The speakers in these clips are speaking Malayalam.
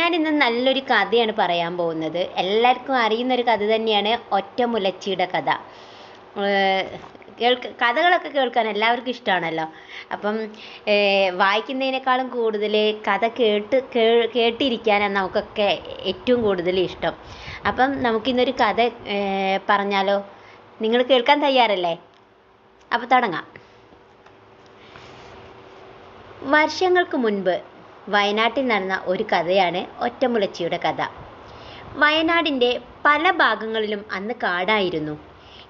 ഞാൻ ഇന്ന് നല്ലൊരു കഥയാണ് പറയാൻ പോകുന്നത്. എല്ലാവർക്കും അറിയുന്ന ഒരു കഥ തന്നെയാണ് ഒറ്റമുലച്ചിയുടെ കഥ. കേൾക്ക് കഥകളൊക്കെ കേൾക്കാൻ എല്ലാവർക്കും ഇഷ്ടമാണല്ലോ. അപ്പം വായിക്കുന്നതിനേക്കാളും കൂടുതൽ കഥ കേട്ട് കേ കേട്ടിരിക്കാനാണ് നമുക്കൊക്കെ ഏറ്റവും കൂടുതൽ ഇഷ്ടം. അപ്പം നമുക്കിന്നൊരു കഥ പറഞ്ഞാലോ? നിങ്ങൾ കേൾക്കാൻ തയ്യാറല്ലേ? അപ്പോൾ തുടങ്ങാം. വർഷങ്ങൾക്ക് മുൻപ് വയനാട്ടിൽ നടന്ന ഒരു കഥയാണ് ഒറ്റമുളച്ചിയുടെ കഥ. വയനാടിന്റെ പല ഭാഗങ്ങളിലും അന്ന് കാടായിരുന്നു.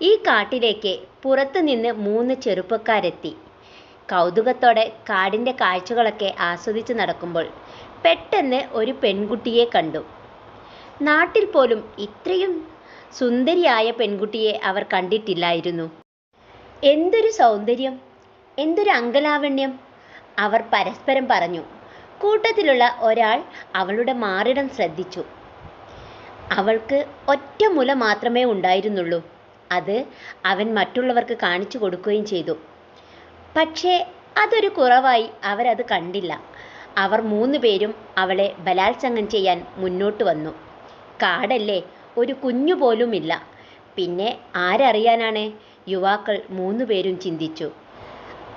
ഈ കാട്ടിലേക്ക് പുറത്തുനിന്ന് മൂന്ന് ചെറുപ്പക്കാരെത്തി. കൗതുകത്തോടെ കാടിന്റെ കാഴ്ചകളൊക്കെ ആസ്വദിച്ച് നടക്കുമ്പോൾ പെട്ടെന്ന് ഒരു പെൺകുട്ടിയെ കണ്ടു. നാട്ടിൽ പോലും ഇത്രയും സുന്ദരിയായ പെൺകുട്ടിയെ അവർ കണ്ടിട്ടില്ലായിരുന്നു. എന്തൊരു സൗന്ദര്യം എന്തൊരു അങ്കലാവണ്യം അവർ പരസ്പരം പറഞ്ഞു. കൂട്ടത്തിലുള്ള ഒരാൾ അവളുടെ മാറിടം ശ്രദ്ധിച്ചു. അവൾക്ക് ഒറ്റ മുല മാത്രമേ ഉണ്ടായിരുന്നുള്ളൂ. അത് അവൻ മറ്റുള്ളവർക്ക് കാണിച്ചു കൊടുക്കുകയും ചെയ്തു. പക്ഷേ അതൊരു കുറവായി അവരത് കണ്ടില്ല. അവർ മൂന്ന് പേരും അവളെ ബലാത്സംഗം ചെയ്യാൻ മുന്നോട്ട് വന്നു. കാടല്ലേ ഒരു കുഞ്ഞു പോലുമില്ല. പിന്നെ ആരറിയാനാണ്? യുവാക്കൾ മൂന്ന് പേരും ചിന്തിച്ചു.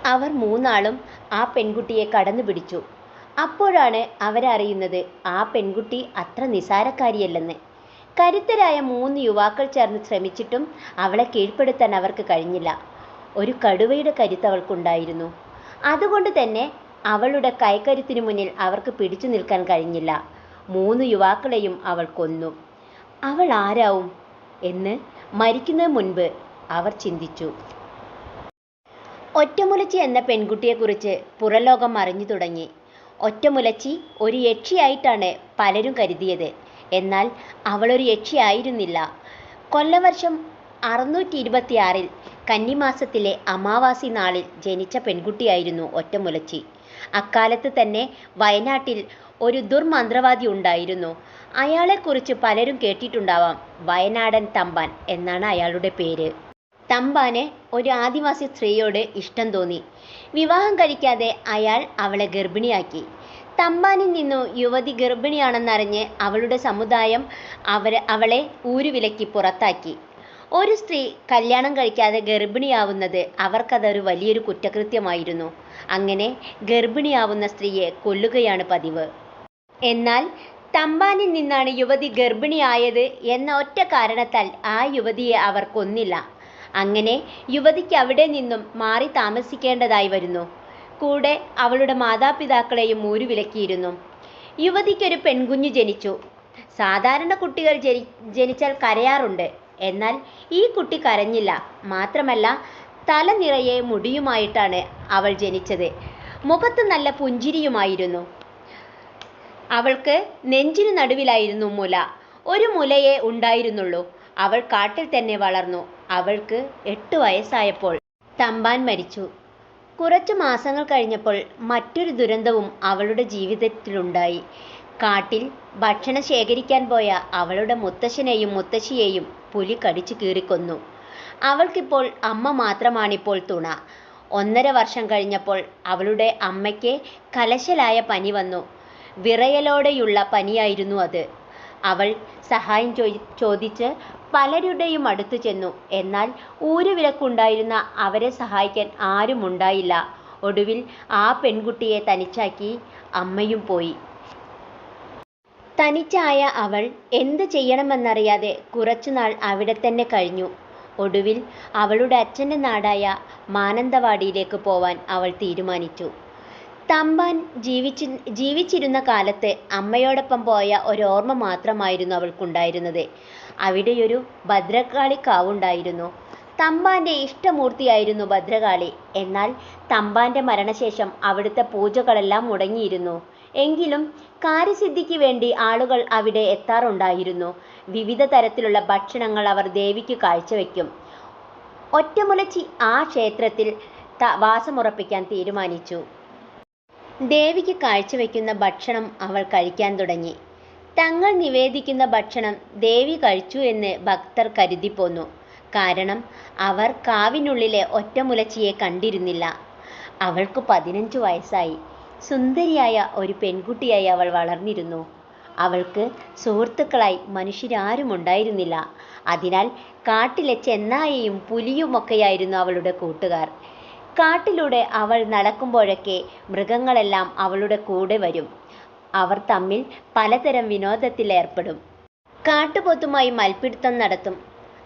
അവർ മൂന്നാളും ആ പെൺകുട്ടിയെ കടന്നു പിടിച്ചു അപ്പോഴാണ് അവരറിയുന്നത് ആ പെൺകുട്ടി അത്ര നിസാരക്കാരിയല്ലെന്ന്. കരുത്തരായ മൂന്ന് യുവാക്കൾ ചേർന്ന് ശ്രമിച്ചിട്ടും അവളെ കീഴ്പ്പെടുത്താൻ അവർക്ക് കഴിഞ്ഞില്ല. ഒരു കടുവയുടെ കരുത്ത് അവൾക്കുണ്ടായിരുന്നു. അതുകൊണ്ട് തന്നെ അവളുടെ കൈക്കരുത്തിനു മുന്നിൽ അവർക്ക് പിടിച്ചു നിൽക്കാൻ കഴിഞ്ഞില്ല. മൂന്ന് യുവാക്കളെയും അവൾ കൊന്നു. അവൾ ആരാവും? എന്ന് മരിക്കുന്നതിന് മുൻപ് അവർ ചിന്തിച്ചു. ഒറ്റമുലച്ചി എന്ന പെൺകുട്ടിയെക്കുറിച്ച് പുറലോകം അറിഞ്ഞു തുടങ്ങി. ഒറ്റമുലച്ചി ഒരു യക്ഷിയായിട്ടാണ് പലരും കരുതിയത്. എന്നാൽ അവളൊരു യക്ഷിയായിരുന്നില്ല. കൊല്ലവർഷം അറുന്നൂറ്റി ഇരുപത്തിയാറിൽ കന്നിമാസത്തിലെ അമാവാസി നാളിൽ ജനിച്ച പെൺകുട്ടിയായിരുന്നു ഒറ്റമുലച്ചി. അക്കാലത്ത് തന്നെ വയനാട്ടിൽ ഒരു ദുർമന്ത്രവാദി ഉണ്ടായിരുന്നു. അയാളെക്കുറിച്ച് പലരും കേട്ടിട്ടുണ്ടാവാം. വയനാടൻ തമ്പാൻ എന്നാണ് അയാളുടെ പേര്. തമ്പാന് ഒരു ആദിവാസി സ്ത്രീയോട് ഇഷ്ടം തോന്നി. വിവാഹം കഴിക്കാതെ അയാൾ അവളെ ഗർഭിണിയാക്കി. തമ്പാനിൽ നിന്നു യുവതി ഗർഭിണിയാണെന്നറിഞ്ഞ് അവളുടെ സമുദായം അവളെ ഊരുവിലക്കി പുറത്താക്കി. ഒരു സ്ത്രീ കല്യാണം കഴിക്കാതെ ഗർഭിണിയാവുന്നത് അവർക്കതൊരു വലിയൊരു കുറ്റകൃത്യമായിരുന്നു. അങ്ങനെ ഗർഭിണിയാവുന്ന സ്ത്രീയെ കൊല്ലുകയാണ് പതിവ്. എന്നാൽ തമ്പാനിൽ നിന്നാണ് യുവതി ഗർഭിണിയായത് എന്ന ഒറ്റ കാരണത്താൽ ആ യുവതിയെ അവർ കൊന്നില്ല. അങ്ങനെ യുവതിക്ക് അവിടെ നിന്നും മാറി താമസിക്കേണ്ടതായി വരുന്നു. കൂടെ അവളുടെ മാതാപിതാക്കളെയും ഊരു വിലക്കിയിരുന്നു. യുവതിക്കൊരു പെൺകുഞ്ഞു ജനിച്ചു. സാധാരണ കുട്ടികൾ ജനി ജനിച്ചാൽ കരയാറുണ്ട്. എന്നാൽ ഈ കുട്ടി കരഞ്ഞില്ല. മാത്രമല്ല തല നിറയെ മുടിയുമായിട്ടാണ് അവൾ ജനിച്ചത്. മുഖത്ത് നല്ല പുഞ്ചിരിയുമായിരുന്നു. അവൾക്ക് നെഞ്ചിനു നടുവിലായിരുന്നു മുല. ഒരു മുലയേ ഉണ്ടായിരുന്നുള്ളൂ. അവൾ കാട്ടിൽ തന്നെ വളർന്നു. അവൾക്ക് എട്ട് വയസ്സായപ്പോൾ തമ്പാൻ മരിച്ചു. കുറച്ചു മാസങ്ങൾ കഴിഞ്ഞപ്പോൾ മറ്റൊരു ദുരന്തവും അവളുടെ ജീവിതത്തിലുണ്ടായി. കാട്ടിൽ ഭക്ഷണം ശേഖരിക്കാൻ പോയ അവളുടെ മുത്തശ്ശനെയും മുത്തശ്ശിയെയും പുലി കടിച്ചു കീറിക്കൊന്നു. അവൾക്കിപ്പോൾ അമ്മ മാത്രമാണിപ്പോൾ തുണ. ഒന്നര വർഷം കഴിഞ്ഞപ്പോൾ അവളുടെ അമ്മയ്ക്ക് കലശലായ പനി വന്നു. വിറയലോടെയുള്ള പനിയായിരുന്നു അത്. അവൾ സഹായം ചോദിച്ച് പലരുടെയും അടുത്തു ചെന്നു. എന്നാൽ ഊരുവിലക്കുണ്ടായിരുന്ന അവരെ സഹായിക്കാൻ ആരുമുണ്ടായില്ല. ഒടുവിൽ ആ പെൺകുട്ടിയെ തനിച്ചാക്കി അമ്മയും പോയി. തനിച്ചായ അവൾ എന്ത് ചെയ്യണമെന്നറിയാതെ കുറച്ചുനാൾ അവിടെ തന്നെ കഴിഞ്ഞു. ഒടുവിൽ അവളുടെ അച്ഛന്റെ നാടായ മാനന്തവാടിയിലേക്ക് പോവാൻ അവൾ തീരുമാനിച്ചു. തമ്പാൻ ജീവിച്ചി ജീവിച്ചിരുന്ന കാലത്ത് അമ്മയോടൊപ്പം പോയ ഒരോർമ്മ മാത്രമായിരുന്നു അവൾക്കുണ്ടായിരുന്നത്. അവിടെയൊരു ഭദ്രകാളി കാവുണ്ടായിരുന്നു. തമ്പാന്റെ ഇഷ്ടമൂർത്തിയായിരുന്നു ഭദ്രകാളി. എന്നാൽ തമ്പാന്റെ മരണശേഷം അവിടുത്തെ പൂജകളെല്ലാം മുടങ്ങിയിരുന്നു. എങ്കിലും കാര്യസിദ്ധിക്ക് വേണ്ടി ആളുകൾ അവിടെ എത്താറുണ്ടായിരുന്നു. വിവിധ തരത്തിലുള്ള ഭക്ഷണങ്ങൾ അവർ ദേവിക്ക് കാഴ്ചവെക്കും ഒറ്റമുലച്ചി ആ ക്ഷേത്രത്തിൽ വാസമുറപ്പിക്കാൻ തീരുമാനിച്ചു. ദേവിക്ക് കാഴ്ചവെക്കുന്ന ഭക്ഷണം അവൾ കഴിക്കാൻ തുടങ്ങി. തങ്ങൾ നിവേദിക്കുന്ന ഭക്ഷണം ദേവി കഴിച്ചു എന്ന് ഭക്തർ കരുതിപ്പോന്നു. കാരണം അവർ കാവിനുള്ളിലെ ഒറ്റമുലച്ചിയെ കണ്ടിരുന്നില്ല. അവൾക്ക് പതിനഞ്ചു വയസ്സായി. സുന്ദരിയായ ഒരു പെൺകുട്ടിയായി അവൾ വളർന്നിരുന്നു. അവൾക്ക് സുഹൃത്തുക്കളായി മനുഷ്യരാരും ഉണ്ടായിരുന്നില്ല. അതിനാൽ കാട്ടിലെ ചെന്നായയും പുലിയുമൊക്കെയായിരുന്നു അവളുടെ കൂട്ടുകാർ. കാട്ടിലൂടെ അവൾ നടക്കുമ്പോഴൊക്കെ മൃഗങ്ങളെല്ലാം അവളുടെ കൂടെ വരും. അവർ തമ്മിൽ പലതരം വിനോദത്തിലേർപ്പെടും. കാട്ടുപോത്തുമായി മൽപ്പിടുത്തം നടത്തും.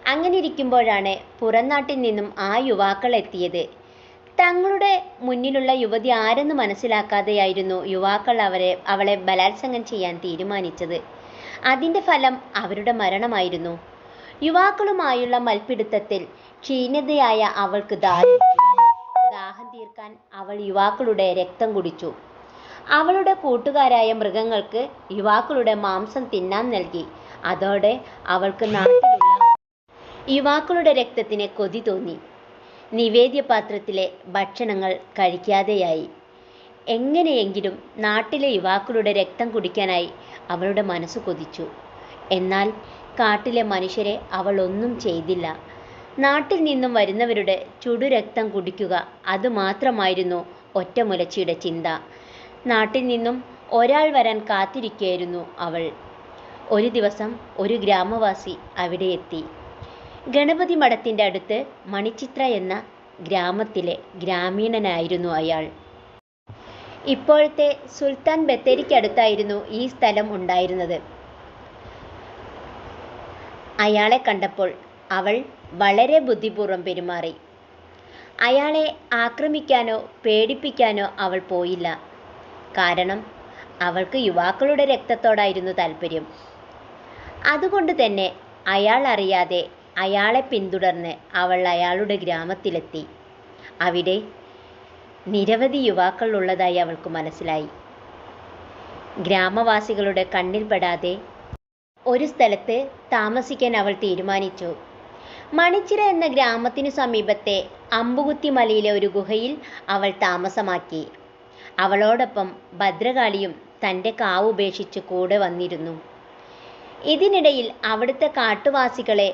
അങ്ങനെ ഇരിക്കുമ്പോഴാണ് പുറംനാട്ടിൽ നിന്നും ആ യുവാക്കൾ എത്തിയത്. തങ്ങളുടെ മുന്നിലുള്ള യുവതി ആരെന്ന് മനസ്സിലാക്കാതെയായിരുന്നു യുവാക്കൾ അവരെ അവളെ ബലാത്സംഗം ചെയ്യാൻ തീരുമാനിച്ചത്. അതിന്റെ ഫലം അവരുടെ മരണമായിരുന്നു. യുവാക്കളുമായുള്ള മൽപ്പിടുത്തത്തിൽ ക്ഷീണിതയായ അവൾക്ക് ദാഹിച്ചു ദാഹം തീർക്കാൻ അവൾ യുവാക്കളുടെ രക്തം കുടിച്ചു. അവളുടെ കൂട്ടുകാരായ മൃഗങ്ങൾക്ക് യുവാക്കളുടെ മാംസം തിന്നാൻ നൽകി. അതോടെ അവൾക്ക് നാട്ടിലുള്ള യുവാക്കളുടെ രക്തത്തിന് കൊതി തോന്നി. നിവേദ്യപാത്രത്തിലെ ഭക്ഷണങ്ങൾ കഴിക്കാതെയായി. എങ്ങനെയെങ്കിലും നാട്ടിലെ യുവാക്കളുടെ രക്തം കുടിക്കാനായി അവളുടെ മനസ്സ് കൊതിച്ചു. എന്നാൽ കാട്ടിലെ മനുഷ്യരെ അവൾ ഒന്നും ചെയ്തില്ല. നാട്ടിൽ നിന്നും വരുന്നവരുടെ ചുടുരക്തം കുടിക്കുക അതുമാത്രമായിരുന്നു ഒറ്റമുലച്ചിയുടെ ചിന്ത. നാട്ടിൽ നിന്നും ഒരാൾ വരാൻ കാത്തിരിക്കുകയായിരുന്നു അവൾ. ഒരു ദിവസം ഒരു ഗ്രാമവാസി അവിടെ എത്തി. ഗണപതി മഠത്തിന്റെ അടുത്ത് മണിച്ചിത്ര എന്ന ഗ്രാമത്തിലെ ഗ്രാമീണനായിരുന്നു അയാൾ. ഇപ്പോഴത്തെ സുൽത്താൻ ബത്തേരിക്കടുത്തായിരുന്നു ഈ സ്ഥലം ഉണ്ടായിരുന്നത്. അയാളെ കണ്ടപ്പോൾ അവൾ വളരെ ബുദ്ധിപൂർവം പെരുമാറി. അയാളെ ആക്രമിക്കാനോ പേടിപ്പിക്കാനോ അവൾ പോയില്ല. കാരണം അവൾക്ക് യുവാക്കളുടെ രക്തത്തോടായിരുന്നു താല്പര്യം. അതുകൊണ്ട് തന്നെ അയാൾ അറിയാതെ അയാളെ പിന്തുടർന്ന് അവൾ അയാളുടെ ഗ്രാമത്തിലെത്തി. അവിടെ നിരവധി യുവാക്കൾ ഉള്ളതായി അവൾക്ക് മനസ്സിലായി. ഗ്രാമവാസികളുടെ കണ്ണിൽപ്പെടാതെ ഒരു സ്ഥലത്ത് താമസിക്കാൻ അവൾ തീരുമാനിച്ചു. മണിച്ചിറ എന്ന ഗ്രാമത്തിനു സമീപത്തെ അമ്പുകുത്തി മലയിലെ ഒരു ഗുഹയിൽ അവൾ താമസമാക്കി. അവളോടൊപ്പം ഭദ്രകാളിയും തന്റെ കാവ് ഉപേക്ഷിച്ച് കൂടെ വന്നിരുന്നു. ഇതിനിടയിൽ അവിടുത്തെ കാട്ടുവാസികളെ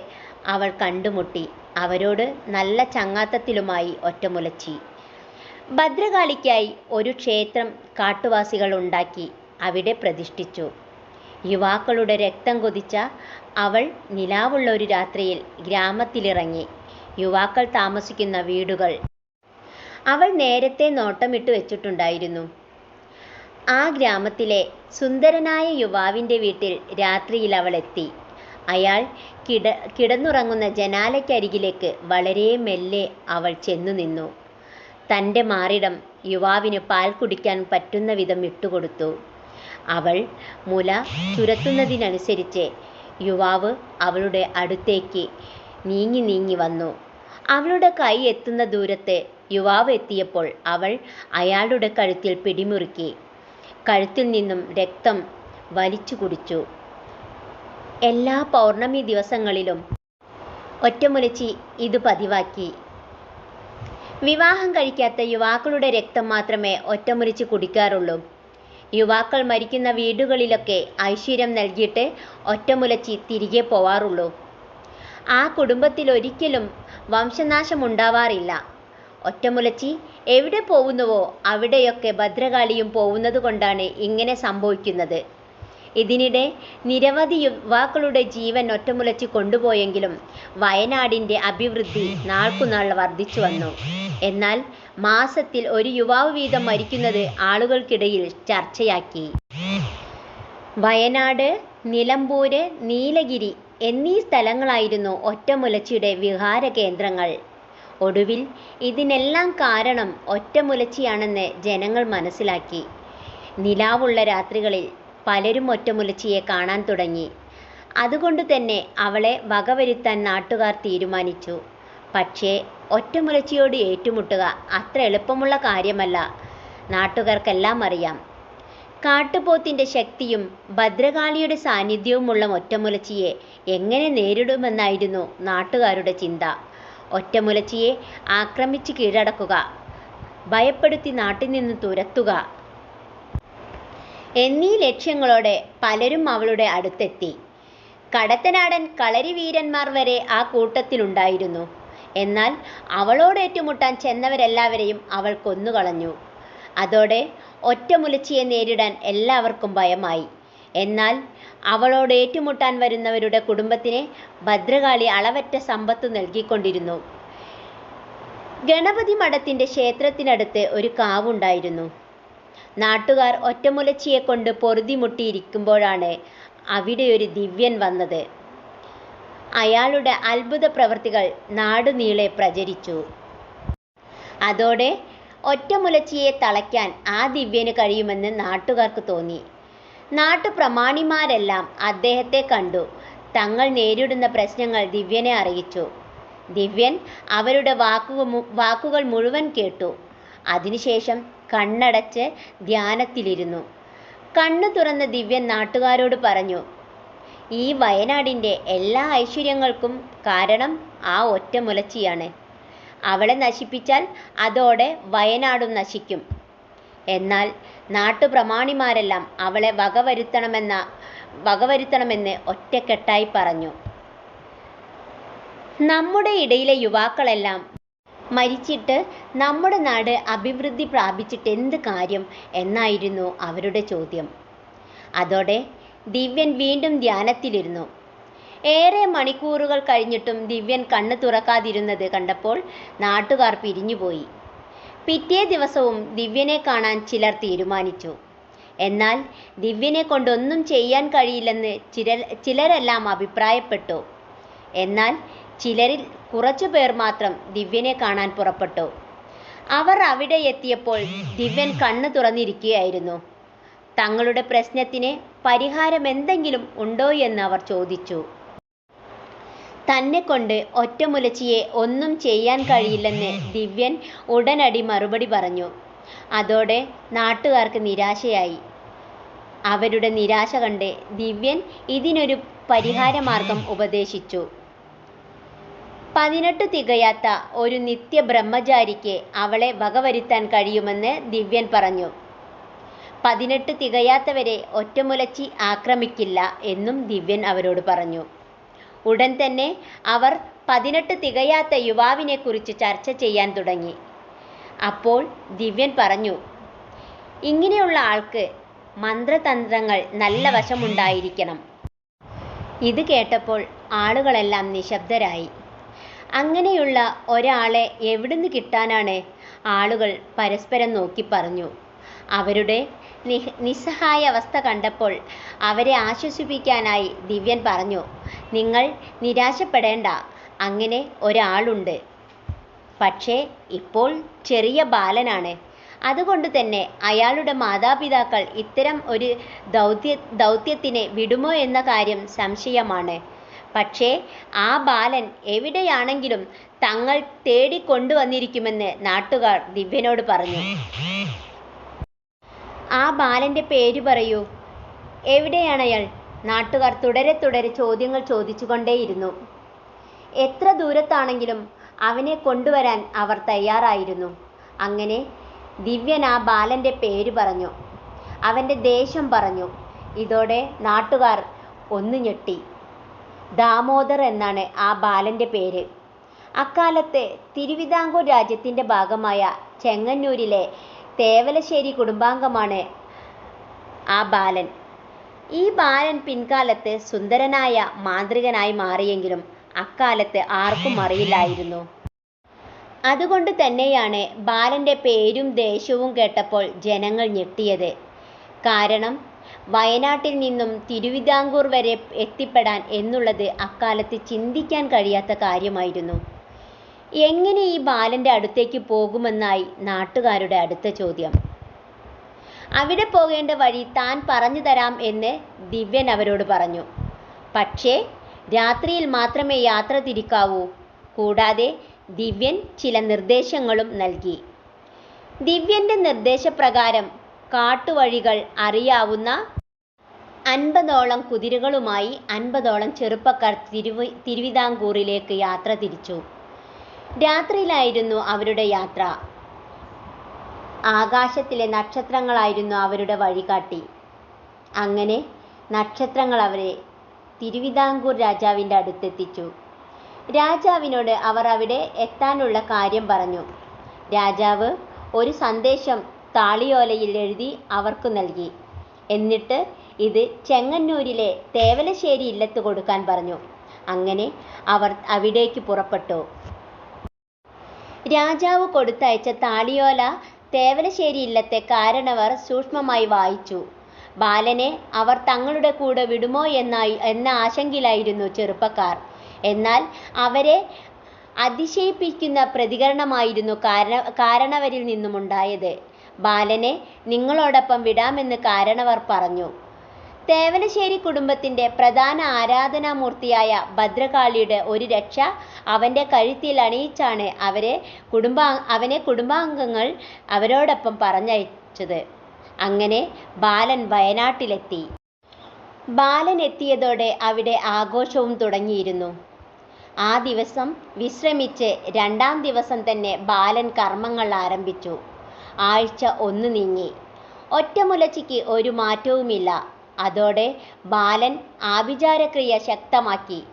അവൾ കണ്ടുമുട്ടി. അവരോട് നല്ല ചങ്ങാത്തത്തിലുമായി ഒറ്റമുലച്ചി. ഭദ്രകാളിക്കായി ഒരു ക്ഷേത്രം കാട്ടുവാസികൾ ഉണ്ടാക്കി അവിടെ പ്രതിഷ്ഠിച്ചു. യുവാക്കളുടെ രക്തം കൊതിച്ച അവൾ നിലാവുള്ള ഒരു രാത്രിയിൽ ഗ്രാമത്തിലിറങ്ങി. യുവാക്കൾ താമസിക്കുന്ന വീടുകൾ അവൾ നേരത്തെ നോട്ടമിട്ട് വെച്ചിട്ടുണ്ടായിരുന്നു. ആ ഗ്രാമത്തിലെ സുന്ദരനായ യുവാവിന്റെ വീട്ടിൽ രാത്രിയിൽ അവൾ എത്തി. അയാൾ കിട കിടന്നുറങ്ങുന്ന ജനാലയ്ക്കരികിലേക്ക് വളരെ മെല്ലെ അവൾ ചെന്നു നിന്നു. തന്റെ മാറിടം യുവാവിന് പാൽ കുടിക്കാൻ പറ്റുന്ന വിധം ഇട്ടുകൊടുത്തു അവൾ മുല ചുരത്തുന്നതിനനുസരിച്ച് യുവാവ് അവളുടെ അടുത്തേക്ക് നീങ്ങി നീങ്ങി വന്നു. അവളുടെ കൈ എത്തുന്ന ദൂരത്ത് യുവാവ് എത്തിയപ്പോൾ അവൾ അയാളുടെ കഴുത്തിൽ പിടിമുറുക്കി കഴുത്തിൽ നിന്നും രക്തം വലിച്ചു കുടിച്ചു. എല്ലാ പൗർണമി ദിവസങ്ങളിലും ഒറ്റമുലച്ചി ഇത് പതിവാക്കി. വിവാഹം കഴിക്കാത്ത യുവാക്കളുടെ രക്തം മാത്രമേ ഒറ്റമുറിച്ച് കുടിക്കാറുള്ളൂ. യുവാക്കൾ മരിക്കുന്ന വീടുകളിലൊക്കെ ഐശ്വര്യം നൽകിയിട്ട് ഒറ്റമുലച്ചി തിരികെ പോവാറുള്ളൂ. ആ കുടുംബത്തിൽ ഒരിക്കലും വംശനാശമുണ്ടാവാറില്ല. ഒറ്റമുലച്ചി എവിടെ പോകുന്നുവോ അവിടെയൊക്കെ ഭദ്രകാളിയും പോകുന്നത് കൊണ്ടാണ് ഇങ്ങനെ സംഭവിക്കുന്നത്. ഇതിനിടെ നിരവധി യുവാക്കളുടെ ജീവൻ ഒറ്റമുലച്ചി കൊണ്ടുപോയെങ്കിലും വയനാടിന്റെ അഭിവൃദ്ധി നാൾക്കുനാൾ വർദ്ധിച്ചു വന്നു. എന്നാൽ മാസത്തിൽ ഒരു യുവാവ് വീതം മരിക്കുന്നത് ആളുകൾക്കിടയിൽ ചർച്ചയാക്കി. വയനാട് നിലമ്പൂര് നീലഗിരി എന്നീ സ്ഥലങ്ങളായിരുന്നു ഒറ്റമുലച്ചിയുടെ വിഹാര കേന്ദ്രങ്ങൾ ഒടുവിൽ ഇതിനെല്ലാം കാരണം ഒറ്റമുലച്ചിയാണെന്ന് ജനങ്ങൾ മനസ്സിലാക്കി. നിലാവുള്ള രാത്രികളിൽ പലരും ഒറ്റമുലച്ചിയെ കാണാൻ തുടങ്ങി. അതുകൊണ്ട് തന്നെ അവളെ വകവരുത്താൻ നാട്ടുകാർ തീരുമാനിച്ചു. പക്ഷേ ഒറ്റമുലച്ചിയോട് ഏറ്റുമുട്ടുക അത്ര എളുപ്പമുള്ള കാര്യമല്ല. നാട്ടുകാർക്കെല്ലാം അറിയാം. കാട്ടുപോത്തിന്റെ ശക്തിയും ഭദ്രകാളിയുടെ സാന്നിധ്യവുമുള്ള ഒറ്റമുലച്ചിയെ എങ്ങനെ നേരിടുമെന്നായിരുന്നു നാട്ടുകാരുടെ ചിന്ത. ഒറ്റമുലച്ചിയെ ആക്രമിച്ച് കീഴടക്കുക. ഭയപ്പെടുത്തി നാട്ടിൽ നിന്ന് തുരത്തുക. എന്നീ ലക്ഷ്യങ്ങളോടെ പലരും അവളുടെ അടുത്തെത്തി. കടത്തനാടൻ കളരിവീരന്മാർ വരെ ആ കൂട്ടത്തിലുണ്ടായിരുന്നു. എന്നാൽ അവളോട് ഏറ്റുമുട്ടാൻ ചെന്നവരെല്ലാവരെയും അവൾ കൊന്നുകളഞ്ഞു. അതോടെ ഒറ്റമുലച്ചിയെ നേരിടാൻ എല്ലാവർക്കും ഭയമായി. എന്നാൽ അവളോട് ഏറ്റുമുട്ടാൻ വരുന്നവരുടെ കുടുംബത്തിന് ഭദ്രകാളി അളവറ്റ സമ്പത്ത് നൽകിക്കൊണ്ടിരുന്നു. ഗണപതി മഠത്തിന്റെ ക്ഷേത്രത്തിനടുത്ത് ഒരു കാവുണ്ടായിരുന്നു. നാട്ടുകാർ ഒറ്റമുലച്ചിയെ കൊണ്ട് പൊറുതിമുട്ടിയിരിക്കുമ്പോഴാണ് അവിടെ ഒരു ദിവ്യൻ വന്നത്. അയാളുടെ അത്ഭുത പ്രവൃത്തികൾ നാടുനീളെ പ്രചരിച്ചു. അതോടെ ഒറ്റമുലച്ചിയെ തളയ്ക്കാൻ ആ ദിവ്യന് കഴിയുമെന്ന് നാട്ടുകാർക്ക് തോന്നി. നാട്ടുപ്രമാണിമാരെല്ലാം അദ്ദേഹത്തെ കണ്ടു. തങ്ങൾ നേരിടുന്ന പ്രശ്നങ്ങൾ ദിവ്യനെ അറിയിച്ചു. ദിവ്യൻ അവരുടെ വാക്കുകൾ വാക്കുകൾ മുഴുവൻ കേട്ടു. അതിനുശേഷം കണ്ണടച്ച് ധ്യാനത്തിലിരുന്നു. കണ്ണു തുറന്ന ദിവ്യൻ നാട്ടുകാരോട് പറഞ്ഞു ഈ വയനാടിന്റെ എല്ലാ ഐശ്വര്യങ്ങൾക്കും കാരണം ആ ഒറ്റ മുലച്ചിയാണ് അവളെ നശിപ്പിച്ചാൽ അതോടെ വയനാടും നശിക്കും. എന്നാൽ നാട്ടുപ്രമാണിമാരെല്ലാം അവളെ വകവരുത്തണമെന്ന വകവരുത്തണമെന്ന് ഒറ്റക്കെട്ടായി പറഞ്ഞു. നമ്മുടെ ഇടയിലെ യുവാക്കളെല്ലാം മരിച്ചിട്ട് നമ്മുടെ നാട് അഭിവൃദ്ധി പ്രാപിച്ചിട്ട് എന്ത് കാര്യം എന്നായിരുന്നു അവരുടെ ചോദ്യം. അതോടെ ദിവ്യൻ വീണ്ടും ധ്യാനത്തിലിരുന്നു. ഏറെ മണിക്കൂറുകൾ കഴിഞ്ഞിട്ടും ദിവ്യൻ കണ്ണ് തുറക്കാതിരുന്നത് കണ്ടപ്പോൾ നാട്ടുകാർ പിരിഞ്ഞുപോയി. പിറ്റേ ദിവസവും ദിവ്യനെ കാണാൻ ചിലർ തീരുമാനിച്ചു. എന്നാൽ ദിവ്യനെ കൊണ്ടൊന്നും ചെയ്യാൻ കഴിയില്ലെന്ന് ചില ചിലരെല്ലാം അഭിപ്രായപ്പെട്ടു. എന്നാൽ ചിലരിൽ കുറച്ചു പേർ മാത്രം ദിവ്യനെ കാണാൻ പുറപ്പെട്ടു. അവർ അവിടെ എത്തിയപ്പോൾ ദിവ്യൻ കണ്ണു തുറന്നിരിക്കുകയായിരുന്നു. തങ്ങളുടെ പ്രശ്നത്തിന് പരിഹാരം എന്തെങ്കിലും ഉണ്ടോ എന്ന് അവർ ചോദിച്ചു. തന്നെ കൊണ്ട് ഒറ്റമുലച്ചിയെ ഒന്നും ചെയ്യാൻ കഴിയില്ലെന്ന് ദിവ്യൻ ഉടനടി മറുപടി പറഞ്ഞു. അതോടെ നാട്ടുകാർക്ക് നിരാശയായി. അവരുടെ നിരാശ കണ്ട് ദിവ്യൻ ഇതിനൊരു പരിഹാരമാർഗം ഉപദേശിച്ചു. പതിനെട്ട് തികയാത്ത ഒരു നിത്യ ബ്രഹ്മചാരിക്ക് അവളെ വകവരുത്താൻ കഴിയുമെന്ന് ദിവ്യൻ പറഞ്ഞു. പതിനെട്ട് തികയാത്തവരെ ഒറ്റമുലച്ചി ആക്രമിക്കില്ല എന്നും ദിവ്യൻ അവരോട് പറഞ്ഞു. ഉടൻ തന്നെ അവർ പതിനെട്ട് തികയാത്ത യുവാവിനെക്കുറിച്ച് ചർച്ച ചെയ്യാൻ തുടങ്ങി. അപ്പോൾ ദിവ്യൻ പറഞ്ഞു ഇങ്ങനെയുള്ള ആൾക്ക് മന്ത്രതന്ത്രങ്ങൾ നല്ല വശമുണ്ടായിരിക്കണം. ഇത് കേട്ടപ്പോൾ ആളുകളെല്ലാം നിശബ്ദരായി. അങ്ങനെയുള്ള ഒരാളെ എവിടുന്ന് കിട്ടാനാണ് ആളുകൾ പരസ്പരം നോക്കി പറഞ്ഞു. അവരുടെ നിസ്സഹായ അവസ്ഥ കണ്ടപ്പോൾ അവരെ ആശ്വസിപ്പിക്കാനായി ദിവ്യൻ പറഞ്ഞു നിങ്ങൾ നിരാശപ്പെടേണ്ട. അങ്ങനെ ഒരാളുണ്ട്. പക്ഷേ ഇപ്പോൾ ചെറിയ ബാലനാണ്. അതുകൊണ്ട് തന്നെ അയാളുടെ മാതാപിതാക്കൾ ഇത്തരം ഒരു ദൗത്യ ദൗത്യത്തിന് വിടുമോ എന്ന കാര്യം സംശയമാണ്. പക്ഷേ ആ ബാലൻ എവിടെയാണെങ്കിലും തങ്ങൾ തേടിക്കൊണ്ടുവന്നിരിക്കുമെന്ന് നാട്ടുകാർ ദിവ്യനോട് പറഞ്ഞു. ആ ബാലന്റെ പേര് പറയൂ. എവിടെയാണ് അയാൾ നാട്ടുകാർ തുടരെ തുടരെ ചോദ്യങ്ങൾ ചോദിച്ചുകൊണ്ടേയിരുന്നു. എത്ര ദൂരത്താണെങ്കിലും അവനെ കൊണ്ടുവരാൻ അവർ തയ്യാറായിരുന്നു. അങ്ങനെ ദിവ്യൻ ആ ബാലന്റെ പേര് പറഞ്ഞു. അവന്റെ ദേശം പറഞ്ഞു. ഇതോടെ നാട്ടുകാർ ഒന്നു ഞെട്ടി. ദാമോദർ എന്നാണ് ആ ബാലന്റെ പേര്. അക്കാലത്ത് തിരുവിതാംകൂർ രാജ്യത്തിന്റെ ഭാഗമായ ചെങ്ങന്നൂരിലെ തേവലശ്ശേരി കുടുംബാംഗമാണ് ആ ബാലൻ. ഈ ബാലൻ പിൻകാലത്ത് സുന്ദരനായ മാന്ത്രികനായി മാറിയെങ്കിലും അക്കാലത്ത് ആർക്കും അറിയില്ലായിരുന്നു. അതുകൊണ്ട് തന്നെയാണ് ബാലന്റെ പേരും ദേശവും കേട്ടപ്പോൾ ജനങ്ങൾ ഞെട്ടിയത്. കാരണം വയനാട്ടിൽ നിന്നും തിരുവിതാംകൂർ വരെ എത്തിപ്പെടാൻ എന്നുള്ളത് അക്കാലത്ത് ചിന്തിക്കാൻ കഴിയാത്ത കാര്യമായിരുന്നു. എങ്ങനെ ഈ ബാലന്റെ അടുത്തേക്ക് പോകുമെന്നായി നാട്ടുകാരുടെ അടുത്ത ചോദ്യം. അവിടെ പോകേണ്ട വഴി താൻ പറഞ്ഞു തരാം എന്ന് ദിവ്യൻ അവരോട് പറഞ്ഞു. പക്ഷേ രാത്രിയിൽ മാത്രമേ യാത്ര തിരിക്കാവൂ. കൂടാതെ ദിവ്യൻ ചില നിർദ്ദേശങ്ങളും നൽകി. ദിവ്യന്റെ നിർദ്ദേശപ്രകാരം കാട്ടുവഴികൾ അറിയാവുന്ന അൻപതോളം കുതിരകളുമായി അൻപതോളം ചെറുപ്പക്കാർ തിരുവി തിരുവിതാംകൂറിലേക്ക് യാത്ര തിരിച്ചു. രാത്രിയിലായിരുന്നു അവരുടെ യാത്ര. ആകാശത്തിലെ നക്ഷത്രങ്ങളായിരുന്നു അവരുടെ വഴികാട്ടി. അങ്ങനെ നക്ഷത്രങ്ങൾ അവരെ തിരുവിതാംകൂർ രാജാവിന്റെ അടുത്തെത്തിച്ചു. രാജാവിനോട് അവർ അവിടെ എത്താനുള്ള കാര്യം പറഞ്ഞു. രാജാവ് ഒരു സന്ദേശം താളിയോലയിൽ എഴുതി അവർക്ക് നൽകി. എന്നിട്ട് ഇത് ചെങ്ങന്നൂരിലെ തേവലശ്ശേരി ഇല്ലത്ത് കൊടുക്കാൻ പറഞ്ഞു. അങ്ങനെ അവർ അവിടേക്ക് പുറപ്പെട്ടു. രാജാവ് കൊടുത്തയച്ച താളിയോല തേവലശ്ശേരി ഇല്ലത്തെ കാരണവർ സൂക്ഷ്മമായി വായിച്ചു. ബാലനെ അവർ തങ്ങളുടെ കൂടെ വിടുമോ എന്നായി എന്ന ആശങ്കയിലായിരുന്നു ചെറുപ്പക്കാർ. എന്നാൽ അവരെ അതിശയിപ്പിക്കുന്ന പ്രതികരണമായിരുന്നു കാരണ കാരണവരിൽ നിന്നുമുണ്ടായത്. ബാലനെ നിങ്ങളോടൊപ്പം വിടാമെന്ന് കാരണവർ പറഞ്ഞു. തേവലശ്ശേരി കുടുംബത്തിന്റെ പ്രധാന ആരാധനാമൂർത്തിയായ ഭദ്രകാളിയുടെ ഒരു രക്ഷ അവന്റെ കഴുത്തിൽ അണിയിച്ചാണ് അവരെ കുടുംബാ അവനെ കുടുംബാംഗങ്ങൾ അവരോടൊപ്പം പറഞ്ഞയച്ചത്. അങ്ങനെ ബാലൻ വയനാട്ടിലെത്തി. ബാലൻ എത്തിയതോടെ അവിടെ ആഘോഷവും തുടങ്ങിയിരുന്നു. ആ ദിവസം വിശ്രമിച്ച് രണ്ടാം ദിവസം തന്നെ ബാലൻ കർമ്മങ്ങൾ ആരംഭിച്ചു. ആഴ്ച ഒന്ന് നീങ്ങി. ഒറ്റമുലച്ചിക്ക് ഒരു മാറ്റവുമില്ല. അതോടെ ബാലൻ ആഭിചാരക്രിയ ശക്തമാക്കി.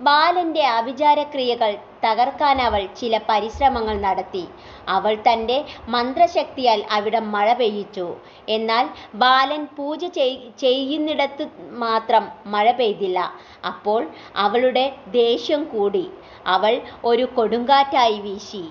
ബാലന്റെ ആഭിചാരക്രിയകൾ തകർക്കാൻ അവൾ ചില പരിശ്രമങ്ങൾ നടത്തി. അവൾ തന്റെ മന്ത്രശക്തിയാൽ അവിടെ മഴ പെയ്യിച്ചു. എന്നാൽ ബാലൻ പൂജ ചെയ് ചെയ്യുന്നിടത്ത് മാത്രം മഴ പെയ്തില്ല. അപ്പോൾ അവളുടെ ദേഷ്യം കൂടി. അവൾ ഒരു കൊടുങ്കാറ്റായി വീശി.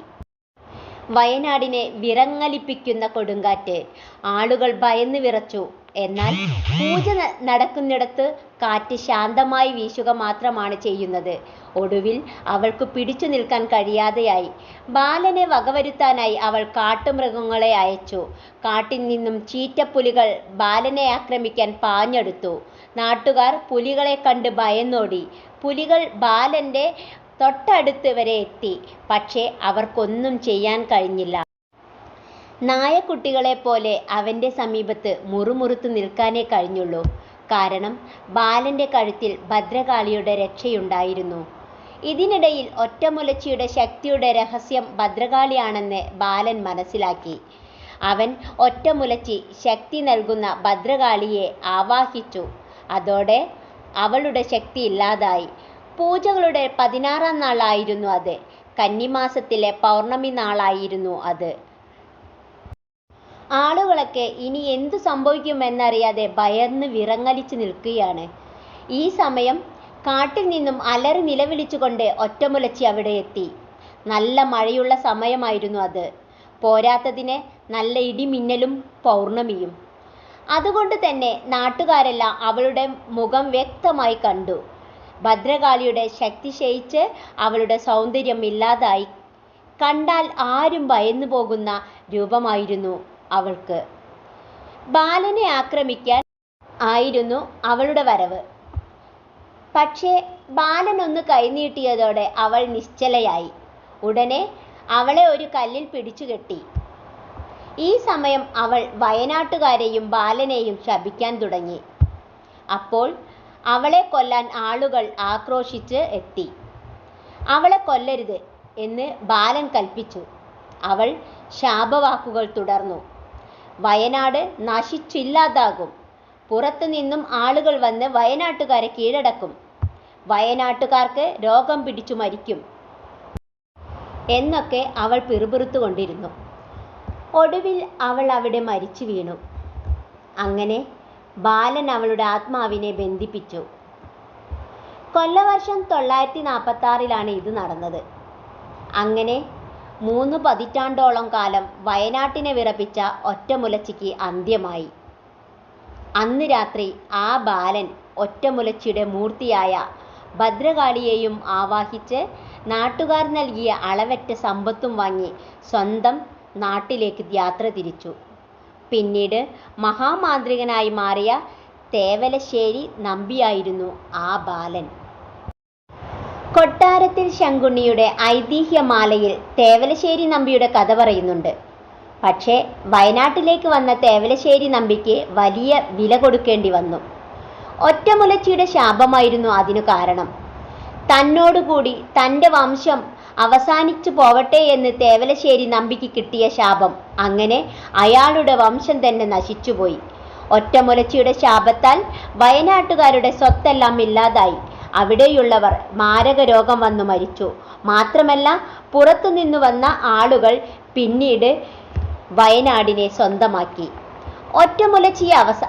വയനാടിനെ വിറങ്ങലിപ്പിക്കുന്ന കൊടുങ്കാറ്റ്. ആളുകൾ ഭയന്ന് വിറച്ചു. എന്നാൽ പൂജ നടക്കുന്നിടത്ത് കാറ്റ് ശാന്തമായി വീശുക മാത്രമാണ് ചെയ്യുന്നത്. ഒടുവിൽ അവൾക്ക് പിടിച്ചു നിൽക്കാൻ കഴിയാതെയായി. ബാലനെ വകവരുത്താനായി അവൾ കാട്ടുമൃഗങ്ങളെ അയച്ചു. കാട്ടിൽ നിന്നും ചീറ്റപ്പുലികൾ ബാലനെ ആക്രമിക്കാൻ പാഞ്ഞെടുത്തു. നാട്ടുകാർ പുലികളെ കണ്ട് ഭയന്നോടി. പുലികൾ ബാലന്റെ തൊട്ടടുത്ത് വരെ എത്തി. പക്ഷേ അവർക്കൊന്നും ചെയ്യാൻ കഴിഞ്ഞില്ല. നായക്കുട്ടികളെ പോലെ അവന്റെ സമീപത്ത് മുറുമുറുത്ത് നിൽക്കാനേ കഴിഞ്ഞുള്ളൂ. കാരണം ബാലന്റെ കഴുത്തിൽ ഭദ്രകാളിയുടെ രക്ഷയുണ്ടായിരുന്നു. ഇതിനിടയിൽ ഒറ്റമുലച്ചിയുടെ ശക്തിയുടെ രഹസ്യം ഭദ്രകാളിയാണെന്ന് ബാലൻ മനസ്സിലാക്കി. അവൻ ഒറ്റമുലച്ചി ശക്തി നൽകുന്ന ഭദ്രകാളിയെ ആവാഹിച്ചു. അതോടെ അവളുടെ ശക്തി ഇല്ലാതായി. പൂജകളുടെ പതിനാറാം നാളായിരുന്നു അത്. കന്നിമാസത്തിലെ പൗർണമി നാളായിരുന്നു അത്. ആളുകളൊക്കെ ഇനി എന്തു സംഭവിക്കുമെന്നറിയാതെ ഭയന്ന് വിറങ്ങലിച്ചു നിൽക്കുകയാണ്. ഈ സമയം കാട്ടിൽ നിന്നും അലറി നിലവിളിച്ചുകൊണ്ട് ഒറ്റമുലച്ചി അവിടെ എത്തി. നല്ല മഴയുള്ള സമയമായിരുന്നു അത്. പോരാത്തതിന് നല്ല ഇടിമിന്നലും പൗർണമിയും. അതുകൊണ്ട് തന്നെ നാട്ടുകാരെല്ലാം അവളുടെ മുഖം വ്യക്തമായി കണ്ടു. ഭദ്രകാളിയുടെ ശക്തി ക്ഷയിച്ച് അവളുടെ സൗന്ദര്യം ഇല്ലാതായി. കണ്ടാൽ ആരും ഭയന്നു പോകുന്ന രൂപമായിരുന്നു. അവൾക്ക്. ബാലനെ ആക്രമിക്കാൻ ആയിരുന്നു അവളുടെ വരവ്. പക്ഷേ ബാലൻ ഒന്ന് കൈനീട്ടിയതോടെ അവൾ നിശ്ചലയായി. ഉടനെ അവളെ ഒരു കല്ലിൽ പിടിച്ചുകെട്ടി ഈ സമയം അവൾ വയനാട്ടുകാരെയും ബാലനെയും ശപിക്കാൻ തുടങ്ങി. അപ്പോൾ അവളെ കൊല്ലാൻ ആളുകൾ ആക്രോശിച്ച് എത്തി. അവളെ കൊല്ലരുത് എന്ന് ബാലൻ കൽപ്പിച്ചു. അവൾ ശാപവാക്കുകൾ തുടർന്നു. വയനാട് നശിച്ചില്ലാതാകും. പുറത്തു നിന്നും ആളുകൾ വന്ന് വയനാട്ടുകാരെ കീഴടക്കും. വയനാട്ടുകാർക്ക് രോഗം പിടിച്ചു മരിക്കും. എന്നൊക്കെ അവൾ പിറുപിറുത്തുകൊണ്ടിരുന്നു. ഒടുവിൽ അവൾ അവിടെ മരിച്ചു വീണു. അങ്ങനെ ബാലൻ അവളുടെ ആത്മാവിനെ ബന്ധിപ്പിച്ചു. കൊല്ലവർഷം തൊള്ളായിരത്തി നാൽപ്പത്തി ആറിലാണ് ഇത് നടന്നത്. അങ്ങനെ മൂന്ന് പതിറ്റാണ്ടോളം കാലം വയനാട്ടിനെ വിറപ്പിച്ച ഒറ്റമുലച്ചിക്ക് അന്ത്യമായി. അന്ന് രാത്രി ആ ബാലൻ ഒറ്റമുലച്ചിയുടെ മൂർത്തിയായ ഭദ്രകാളിയെയും ആവാഹിച്ച് നാട്ടുകാർ നൽകിയ അളവറ്റ സമ്പത്തും വാങ്ങി സ്വന്തം നാട്ടിലേക്ക് യാത്ര തിരിച്ചു. പിന്നീട് മഹാമാന്ത്രികനായി മാറിയ തേവലശ്ശേരി നമ്പിയായിരുന്നു ആ ബാലൻ. കൊട്ടാരത്തിൽ ശങ്കുണ്ണിയുടെ ഐതിഹ്യമാലയിൽ തേവലശ്ശേരി നമ്പിയുടെ കഥ പറയുന്നുണ്ട്. പക്ഷേ വയനാട്ടിലേക്ക് വന്ന തേവലശ്ശേരി നമ്പിക്ക് വലിയ വില കൊടുക്കേണ്ടി വന്നു. ഒറ്റമുലച്ചിയുടെ ശാപമായിരുന്നു അതിനു കാരണം. തന്നോടുകൂടി തന്റെ വംശം അവസാനിച്ചു പോവട്ടെ എന്ന് തേവലശ്ശേരി നമ്പിക്ക് കിട്ടിയ ശാപം അങ്ങനെ അയാളുടെ വംശം തന്നെ നശിച്ചുപോയി. ഒറ്റമുലച്ചിയുടെ ശാപത്താൽ വയനാട്ടുകാരുടെ സ്വത്തെല്ലാം ഇല്ലാതായി. അവിടെയുള്ളവർ മാരക രോഗം വന്നു മരിച്ചു. മാത്രമല്ല പുറത്തുനിന്നു വന്ന ആളുകൾ പിന്നീട് വയനാടിനെ സ്വന്തമാക്കി. ഒറ്റമുലച്ചി അവസ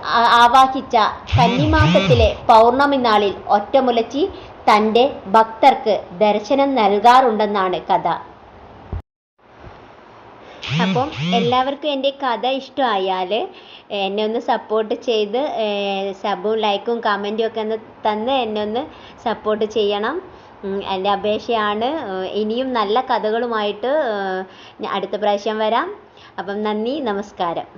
ആവാഹിച്ച കന്നിമാസത്തിലെ പൗർണമി നാളിൽ ഒറ്റമുലച്ചി തന്റെ ഭക്തർക്ക് ദർശനം നൽകാറുണ്ടെന്നാണ് കഥ. അപ്പം എല്ലാവർക്കും എന്റെ കഥ ഇഷ്ടമായാൽ എന്നെ ഒന്ന് സപ്പോർട്ട് ചെയ്ത് സബും ലൈക്കും കമന്റും ഒക്കെ ഒന്ന് തന്ന് എന്നെ ഒന്ന് സപ്പോർട്ട് ചെയ്യണം. എന്റെ അപേക്ഷയാണ്. ഇനിയും നല്ല കഥകളുമായിട്ട് അടുത്ത പ്രാവശ്യം വരാം. അപ്പം നന്ദി നമസ്കാരം.